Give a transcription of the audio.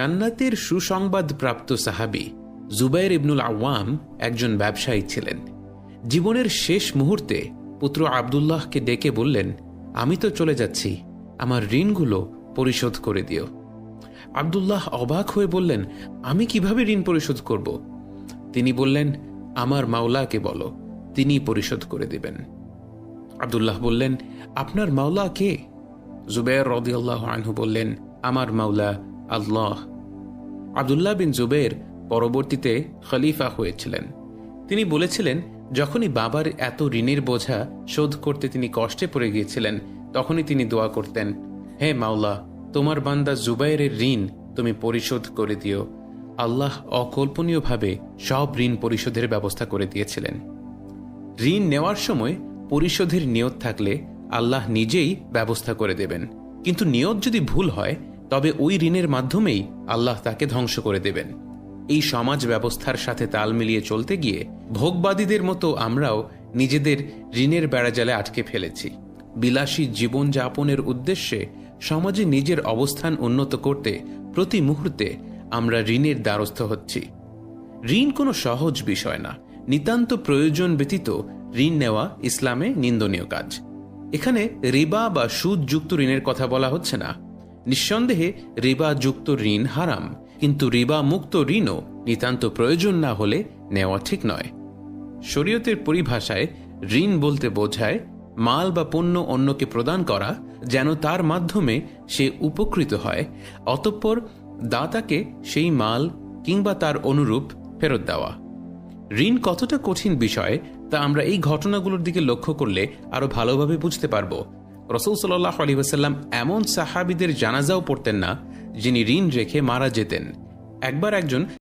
জান্নাতের সুসংবাদ প্রাপ্ত সাহাবি জুবাইর ইবনুল আওয়াম একজন ব্যবসায়ী ছিলেন। জীবনের শেষ মুহূর্তে পুত্র আবদুল্লাহকে ডেকে বললেন, আমি তো চলে যাচ্ছি, আমার ঋণগুলো পরিশোধ করে দিও। আবদুল্লাহ অবাক হয়ে বললেন, আমি কীভাবে ঋণ পরিশোধ করব? তিনি বললেন, আমার মাওলাকে বলো, তিনি পরিশোধ করে দিবেন। আবদুল্লাহ বললেন, আপনার মাওলা কে? জুবের রদিয়াল্লাহ আনহু বললেন, আমার মাওলা আল্লাহ। আবদুল্লাহ বিন জুবের পরবর্তীতে খলিফা হয়েছিলেন। তিনি বলেছিলেন, যখনই বাবার এত ঋণের বোঝা শোধ করতে তিনি কষ্টে পড়ে গিয়েছিলেন, তখনই তিনি দোয়া করতেন, হে মাওলা, তোমার বান্দা জুবাইরের ঋণ তুমি পরিশোধ করে দিও। আল্লাহ অকল্পনীয়ভাবে সব ঋণ পরিশোধের ব্যবস্থা করে দিয়েছিলেন। ঋণ নেওয়ার সময় পরিশোধের নিয়ত থাকলে আল্লাহ নিজেই ব্যবস্থা করে দেবেন। কিন্তু নিয়ত যদি ভুল হয় তবে ওই ঋণের মাধ্যমেই আল্লাহ তাকে ধ্বংস করে দেবেন। এই সমাজ ব্যবস্থার সাথে তাল মিলিয়ে চলতে গিয়ে ভোগবাদীদের মতো আমরাও নিজেদের ঋণের বেড়াজালে আটকে ফেলেছি। বিলাসী জীবনযাপনের উদ্দেশ্যে সমাজে নিজের অবস্থান উন্নত করতে প্রতি মুহূর্তে আমরা ঋণের দ্বারস্থ হচ্ছি। ঋণ কোনো সহজ বিষয় না। নিতান্ত প্রয়োজন ব্যতীত ঋণ নেওয়া ইসলামে নিন্দনীয় কাজ। এখানে রিবা বা সুদ যুক্ত ঋণের কথা বলা হচ্ছে না। নিঃসন্দেহে রিবা যুক্ত ঋণ হারাম, কিন্তু রিবা মুক্ত ঋণও নিতান্ত প্রয়োজন না হলে নেওয়া ঠিক নয়। শরীয়তের পরিভাষায় ঋণ বলতে বোঝায় মাল বা পণ্য অন্যকে প্রদান করা যেন তার মাধ্যমে সে উপকৃত হয়, অতঃপর দাতাকে সেই মাল কিংবা তার অনুরূপ ফেরত দেওয়া। ঋণ কতটা কঠিন বিষয় তা আমরা এই ঘটনাগুলোর দিকে লক্ষ্য করলে আরও ভালোভাবে বুঝতে পারব। রসুল সাল্লাহ আলী ওসাল্লাম এমন সাহাবিদের জানাজাও পড়তেন না যিনি ঋণ রেখে মারা যেতেন। একবার একজন